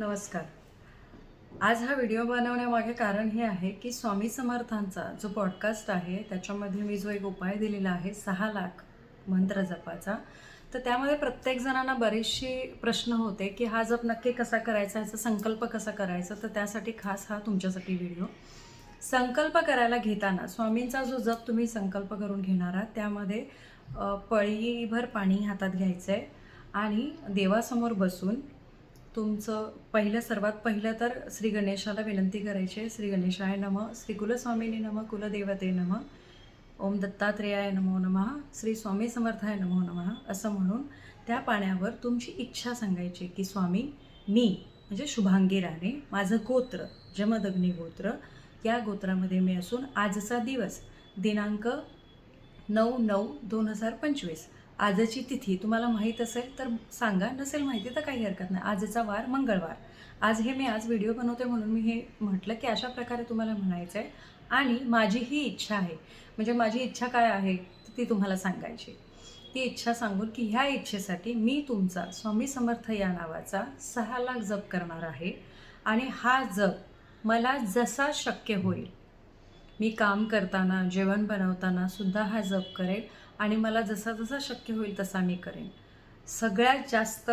नमस्कार. आज हा व्हिडिओ बनवण्यामागे कारण हे आहे की स्वामी समर्थांचा जो पॉडकास्ट आहे त्याच्यामध्ये मी जो एक उपाय दिलेला आहे सहा लाख मंत्र जपाचा. तर त्यामध्ये प्रत्येक जणांना बरेचसे प्रश्न होते की हा जप नक्की कसा करायचा ह्याचा संकल्प कसा करायचा तर त्यासाठी खास हा तुमच्यासाठी व्हिडिओ. संकल्प करायला घेताना स्वामींचा जो जप तुम्ही संकल्प करून घेणार आहात त्यामध्ये पळीभर पाणी हातात घ्यायचं आहे आणि देवासमोर बसून तुमचं पहिलं सर्वात पहिलं तर श्री गणेशाला विनंती करायची आहे. श्री गणेशाय नम श्री कुलस्वामिनी नम कुलदेवते नम ओम दत्तात्रेयाय नमो नमः श्री स्वामी समर्थाय नमो नमः असं म्हणून त्या पाण्यावर तुमची इच्छा सांगायची की स्वामी मी म्हणजे शुभांगी राणे माझं गोत्र जमदग्नी गोत्र या गोत्रामध्ये मी असून आजचा दिवस दिनांक नऊ नऊ दोन हजार पंचवीस आजची तिथी तुम्हाला माहीत असेल तर सांगा नसेल माहिती तर काही हरकत नाही. आजचा वार मंगळवार. आज हे मी आज व्हिडिओ बनवते म्हणून मी हे म्हटलं की अशा प्रकारे तुम्हाला म्हणायचं आहे आणि माझी ही इच्छा आहे. म्हणजे माझी इच्छा काय आहे ती तुम्हाला सांगायची. ती इच्छा सांगून की ह्या इच्छेसाठी मी तुमचा स्वामी समर्थ या नावाचा सहा लाख जप करणार आहे. आणि हा जप मला जसा शक्य होईल. मी काम करताना जेवण बनवताना सुद्धा हा जप करेल. आणि मला जसा जसा शक्य होईल तसा मी करेन. सगळ्यात जास्त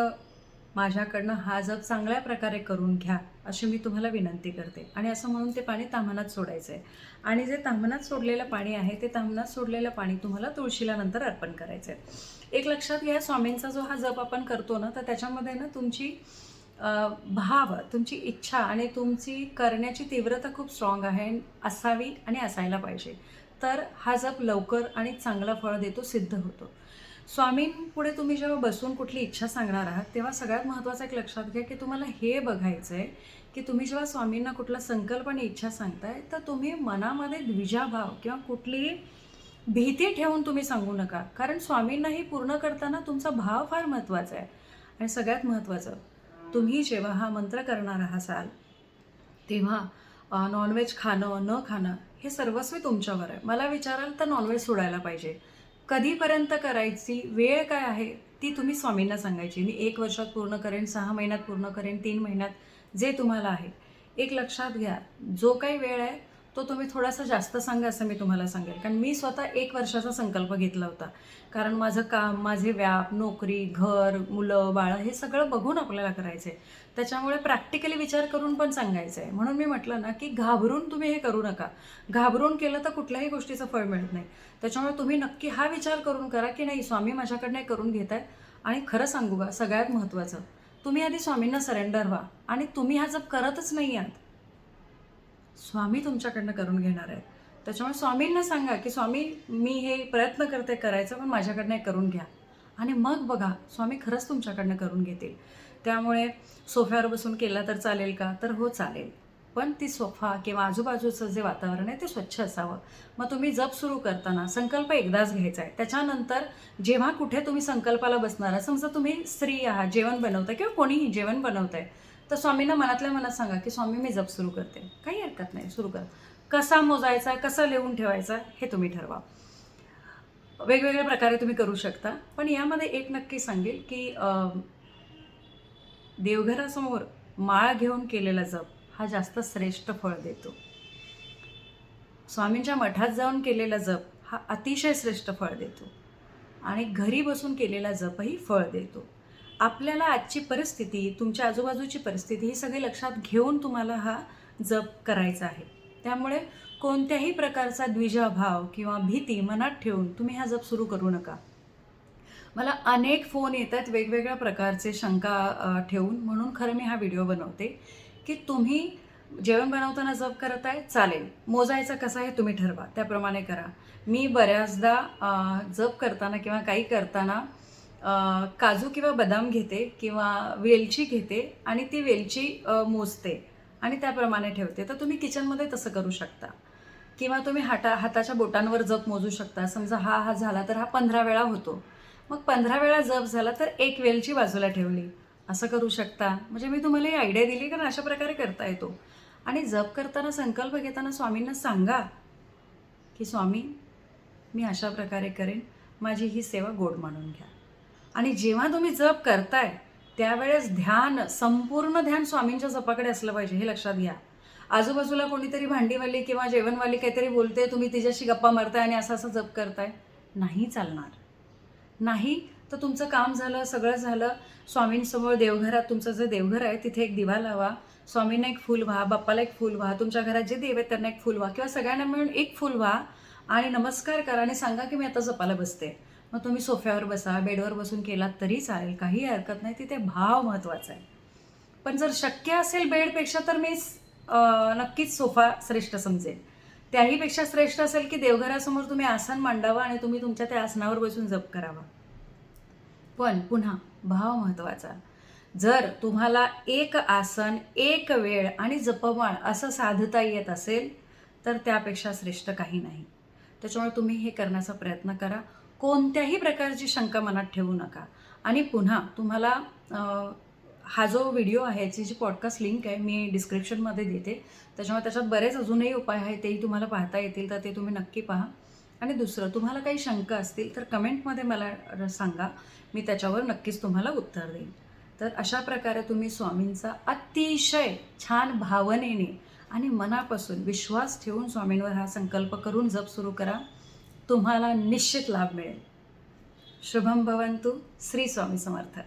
माझ्याकडनं हा जप चांगल्या प्रकारे करून घ्या अशी मी तुम्हाला विनंती करते. आणि असं म्हणून ते पाणी तामनात सोडायचं आहे आणि जे ताम्हनात सोडलेलं पाणी आहे ते ताम्हनात सोडलेलं पाणी तुम्हाला तुळशीला नंतर अर्पण करायचं आहे एक लक्षात घ्या स्वामींचा जो हा जप आपण करतो ना तर त्याच्यामध्ये ना तुमची भाव तुमची इच्छा आणि तुमची करण्याची तीव्रता खूप स्ट्रॉंग आहे असावी आणि असायला पाहिजे. तर हा जप लवकर आणि चांगलं फळ देतो सिद्ध होतो. स्वामींपुढे तुम्ही जेव्हा बसून कुठली इच्छा सांगणार आहात तेव्हा सगळ्यात महत्त्वाचं एक लक्षात घ्या की तुम्हाला हे बघायचं आहे की तुम्ही जेव्हा स्वामींना कुठला संकल्प आणि इच्छा सांगताय तर तुम्ही मनामध्ये द्विजाभाव किंवा कुठलीही भीती ठेवून तुम्ही सांगू नका. कारण स्वामींनाही पूर्ण करताना तुमचा भाव फार महत्त्वाचा आहे. आणि सगळ्यात महत्त्वाचं तुम्ही जेव्हा हा मंत्र करणार असाल तेव्हा नॉनव्हेज खाणं न खाणं हे सर्वस्वी तुमच्यावर आहे. मला विचाराल तर नॉनव्हेज सोडायला पाहिजे. कधीपर्यंत करायची? वेळ काय आहे? ती तुम्ही स्वामींना सांगायची. मी एक वर्षात पूर्ण करेन सहा महिन्यात पूर्ण करेन तीन महिन्यात जे तुम्हाला आहे. एक लक्षात घ्या. जो काही वेळ आहे तो तुम्ही थोडासा जास्त सांगा असं मी तुम्हाला सांगेल कारण मी स्वतः एक वर्षाचा संकल्प घेतला होता. कारण माझं काम माझे व्याप नोकरी घर मुलं बाळं हे सगळं बघून आपल्याला करायचं आहे त्याच्यामुळे प्रॅक्टिकली विचार करून पण सांगायचं आहे म्हणून मी म्हटलं ना की घाबरून तुम्ही हे करू नका. घाबरून केलं तर कुठल्याही गोष्टीचं फळ मिळत नाही. त्याच्यामुळे तुम्ही नक्की हा विचार करून करा की नाही स्वामी माझ्याकडनं हे करून घेत आहेत आणि खरं सांगू का सगळ्यात महत्त्वाचं तुम्ही आधी स्वामींना सरेंडर व्हा. आणि तुम्ही हा जप करतच नाही आहात. स्वामी तुमच्याकडनं करून घेणार आहेत. त्याच्यामुळे स्वामींना सांगा की स्वामी मी हे प्रयत्न करते करायचं पण माझ्याकडनं हे करून घ्या. आणि मग बघा स्वामी खरंच तुमच्याकडनं करून घेतील. त्यामुळे सोफ्यावर बसून केला तर चालेल का? तर हो चालेल. पण ती सोफा किंवा आजूबाजूचं जे वातावरण आहे ते स्वच्छ असावं. मग तुम्ही जप सुरू करताना संकल्प एकदाच घ्यायचा आहे. त्याच्यानंतर जेव्हा कुठे तुम्ही संकल्पाला बसणार समजा तुम्ही स्त्री आहात जेवण बनवताय किंवा कोणीही जेवण बनवत आहे तर स्वामींना मनातल्या मनात सांगा की स्वामी मी जप सुरू करते. काही हरकत नाही सुरू करा. कसा मोजायचा कसा लिहून ठेवायचा हे तुम्ही ठरवा. वेगवेगळ्या प्रकारे तुम्ही करू शकता. पण यामध्ये एक नक्की सांगेल की देवघरासमोर माळ घेऊन केलेला जप हा जास्त श्रेष्ठ फळ देतो. स्वामींच्या मठात जाऊन केलेला जप हा अतिशय श्रेष्ठ फळ देतो. आणि घरी बसून केलेला जपही फळ देतो. आपल्याला आजची परिस्थिती तुमच्या आजूबाजूची परिस्थिती ही सगळी लक्षात घेऊन तुम्हाला हा जप करायचा आहे. त्यामुळे कोणत्याही प्रकारचा द्विजाभाव किंवा भीती मनात ठेवून तुम्ही हा जप सुरू करू नका. मला अनेक फोन येतात वेगवेगळ्या प्रकारचे शंका ठेवून म्हणून खरं मी हा व्हिडिओ बनवते की तुम्ही जेवण बनवताना जप करत आहे चालेल. मोजायचा कसा आहे तुम्ही ठरवा. त्याप्रमाणे करा. मी बऱ्याचदा जप करताना किंवा काही करताना काजू किंवा बदाम घेते किंवा वेलची घेते आणि ती वेलची मोजते आणि त्याप्रमाणे ठेवते. तर तुम्ही किचनमध्ये तसं करू शकता. किंवा तुम्ही हाता हाताच्या बोटांवर जप मोजू शकता. समजा हा हा झाला तर हा पंधरा वेळा होतो. मग पंधरा वेळा जप झाला तर एक वेलची बाजूला ठेवली. असं करू शकता. म्हणजे मी तुम्हाला ही आयडिया दिली कारण अशा प्रकारे करता येतो. आणि जप करताना संकल्प घेताना स्वामींना सांगा की स्वामी मी अशा प्रकारे करेन. माझी ही सेवा गोड मानून घ्या. आणि जेव्हा तुम्ही जप करताय त्यावेळेस ध्यान संपूर्ण ध्यान स्वामींच्या जपाकडे असलं पाहिजे हे लक्षात घ्या. आजूबाजूला कोणीतरी भांडीवाली किंवा जेवणवाली काहीतरी बोलते तुम्ही तिच्याशी गप्पा मारताय आणि असं असं जप करताय. नाही चालणार. नाही तर तुमचं काम झालं सगळं झालं. स्वामींसमोर देवघरात तुमचं जे देवघर आहे तिथे एक दिवा लावा. स्वामींना एक फूल व्हा बाप्पाला एक फूल व्हा तुमच्या घरात जे देव आहेत त्यांना एक फूल व्हा किंवा सगळ्यांना मिळून एक फूल व्हा आणि नमस्कार करा आणि सांगा की मी आता जपाला बसते. मग तुम्ही सोफ्यावर बसा बेडवर बसून केलात तरी चालेल. काही हरकत नाही तिथे भाव महत्त्वाचा आहे. पण जर शक्य असेल बेडपेक्षा तर मी नक्कीच सोफा श्रेष्ठ समजेल त्याहीपेक्षा श्रेष्ठ असेल की देवघरासमोर तुम्ही आसन मांडावं आणि तुम्ही तुमच्या त्या आसनावर बसून जप करावा. पण पुन्हा भाव महत्त्वाचा जर तुम्हाला एक आसन एक वेळ आणि जपमाळ असं साधता येत असेल तर त्यापेक्षा श्रेष्ठ काही नाही. त्याच्यामुळे तुम्ही हे करण्याचा प्रयत्न करा. कोणत्याही प्रकारची शंका मनात ठेवू नका. आणि पुन्हा तुम्हाला हा जो व्हिडिओ आहे याची जी पॉडकास्ट लिंक आहे मी डिस्क्रिप्शनमध्ये देते. त्याच्यामुळे त्याच्यात बरेच अजूनही उपाय आहेत तेही तुम्हाला पाहता येतील तर ते तुम्ही नक्की पहा. आणि दुसरं तुम्हाला काही शंका असतील तर कमेंटमध्ये मला सांगा. मी त्याच्यावर नक्कीच तुम्हाला उत्तर देईन. तर अशा प्रकारे तुम्ही स्वामींचा अतिशय छान भावनेने आणि मनापासून विश्वास ठेवून स्वामींवर हा संकल्प करून जप सुरू करा. तुम्हाला निश्चित लाभ मिळेल. शुभम भवंतु श्री स्वामी समर्थ.